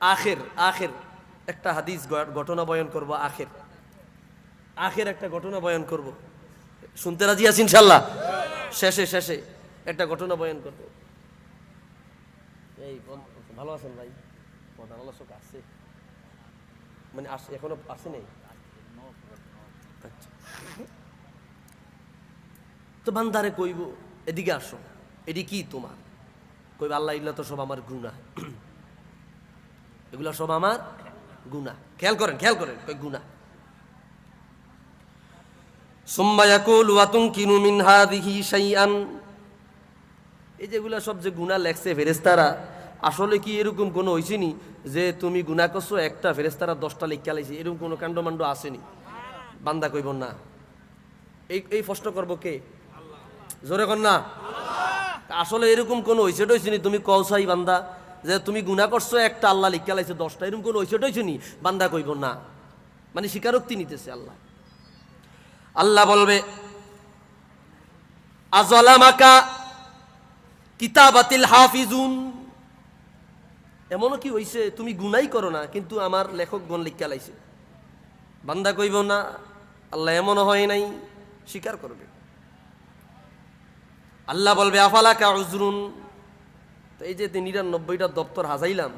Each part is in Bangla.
আখের আখের। একটা হাদিস ঘটনা বয়ন করব, আখের। আখের একটা ঘটনা বয়ান করব। শুনতে রাজি আছি ইনশাল্লাহ? শেষে শেষে একটা ঘটনা বয়ান করব। এই ভালো আছেন ভাই? আলোচক আছে। মানে আস- এখনও আসে নেই? আচ্ছা। তো বান্দারে কইব, এদিকে আসো। এটি কি তোমার? কইব, আল্লাহ ইল্লা তো সব আমার গুণা এগুলো সব আমার গুণা খেয়াল করেন খেয়াল করেন গুণা সুম্মা ইয়াকুল ওয়া তুনকিনু মিন হাযিহি শাইআন। এই যেগুলা সব যে গুণা লেখছে ফেরেস্তারা আসলে কি এরকম কোনো হয়েছিনি যে তুমি গুণা করছ, একটা ফেরেস্তারা দশটা লেখা লাইছে এরকম কোনো কাণ্ডমাণ্ড আসেনি? বান্দা কইব না। এই এই প্রশ্ন করব কে? জোরে কর না। আসলে এরকম কোনো হয়েছে টইছিনি তুমি কৌসাই বান্দা যে তুমি গুণা করছ, একটা আল্লাহ লিখা লাইছে দশটা, এরকম কোনো হয়েছে টইছিনি বান্দা কইব না। মানে স্বীকারোক্তি নিতেছে আল্লাহ। আল্লাহ বলবে, আজলামাকা কিতাবাতিল হাফিজুন? এমনও কি হইছে, তুমি গুনাই করো না, কিন্তু আমার লেখকগণ লিখা লাইছে বান্দা কইব না, আল্লাহ এমনও হয় নাই, স্বীকার করবে। আল্লাহ বলবে আফালা কাজরুন তো এই যে নিরানব্বইটা দপ্তর হাজাইলাম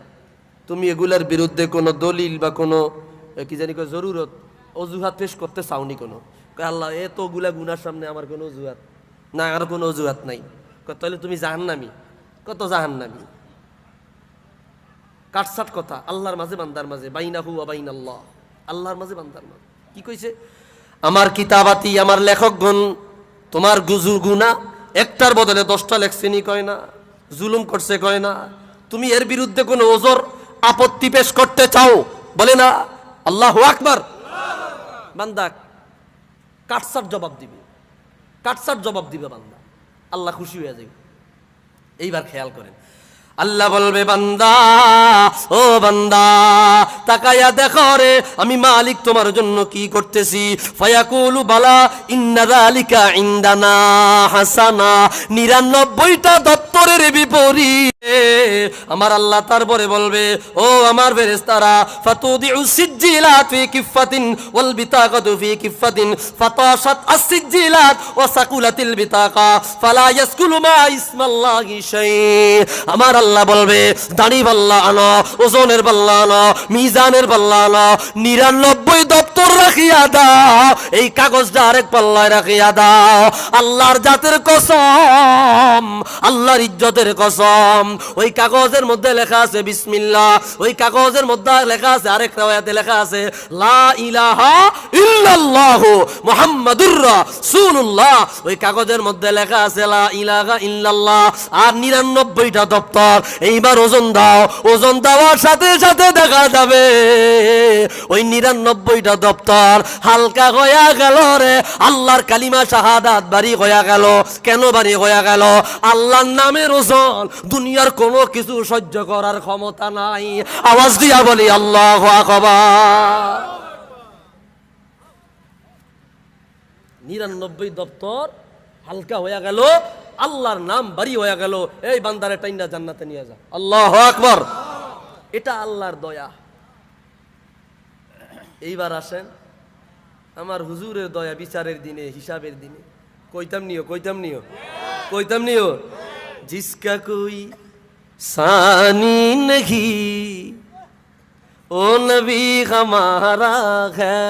তুমি এগুলার বিরুদ্ধে কোনো দলিল বা কোনো এ, কি জানি কয় জরুরত অজুহাত পেশ করতে চাওনি কোনো? আল্লাহ এতগুলা গুনার সামনে আমার কোনো অজুহাত না আর কোনো অজুহাত নাই। তাহলে তুমি জাহান্নামি। কত জাহান জাহান্নামি? কাটসাট কথা আল্লাহর মাঝে বান্দার মাঝে বাইনাহু বাইন আল্লাহ আল্লাহর মাঝে বান্দার মাঝে। কি কইছে? আমার কিতাবাতি আমার লেখকগণ তোমার গুজু গুনা একটার বদলে দশটা লেখছেনি কয় না? জুলুম করছে, কয় না? তুমি এর বিরুদ্ধে কোনো ওজোর আপত্তি পেশ করতে চাও? বলে না। আল্লাহ আকবার। বান্দা, কাটসার জবাব দিবে। কাটসার জবাব দিবে বান্দা। আল্লাহ খুশি হয়ে যাবে। এইবার খেয়াল করেন। আল্লাহ বলবে, বান্দা, ও বান্দা, তাকায়া দেখো রে, আমি মালিক তোমার জন্য কি করতেছি? ফায়াকুলু, বালা, ইন্না যালিকা ইনদানা হাসানা। 99টা দপ্তরের বিপরীতে আমার আল্লাহ তারপরে বলবে, ও আমার ফেরেশতারা, ফাতুদিউ সিজ্জিলাত ফি কিফাতিন ওয়াল বিতাকাতু ফি কিফাতিন ফাতাশাত আস-সিজ্জিলাত ওয়া সাকুলাতিল বিতাকা, ফালা ইয়াসকুলু মা ইসমাল্লাহি শাই আমার আল্লাহ বলবে, দাড়ি পাল্লা আনো, ওজনের পাল্লা আনো, মিজানের পাল্লা আনো, নিরানব্বই দপ্তর রাখিয়া দাও, এই কাগজটা আরেক পাল্লায় রাখিয়া দাও। আল্লাহর জাতের কসম আল্লাহর ইজ্জতের কসম। ওই কাগজের মধ্যে লেখা আছে বিসমিল্লাহ, ওই কাগজের মধ্যে লেখা আছে আরেক রাওয়ায়াতে লেখা আছে, লা ইলাহা ইল্লাল্লাহ মুহাম্মাদুর রাসূলুল্লাহ। ওই কাগজের মধ্যে লেখা আছে, লা ইলাহা ইল্লাল্লাহ, আর 99টা দপ্তর। এইবার ওজন দাও, ওজন দেওয়ার সাথে সাথে দেখা যাবে। ওই 99টা দপ্তর হালকা হয়ে গেল রে, আল্লাহর কালিমা শাহাদাত বাড়ি হয়ে গেল। কেন বাড়ি হয়ে গেল? আল্লাহর নামের ওজন দুনিয়ার কোনো কিছু সহ্য করার ক্ষমতা নাই। আওয়াজ দিয়া বলি, আল্লাহ নিরানব্বই দপ্তর হালকা হয়ে গেল, আল্লাহর নাম বাড়ি হয়ে গেল। এই বান্দারে টাইন্ডা জান্নাতে নিয়ে যা। আল্লাহ আকবর। এটা আল্লাহর দয়া। এইবার আসেন, আমার হুজুরের দয়া বিচারের দিনে, হিসাবের দিনে। কইতাম নিও কইতাম নিও। কইতাম নিও। जिसका कोई सानी नहीं ओ नबी हमारा है।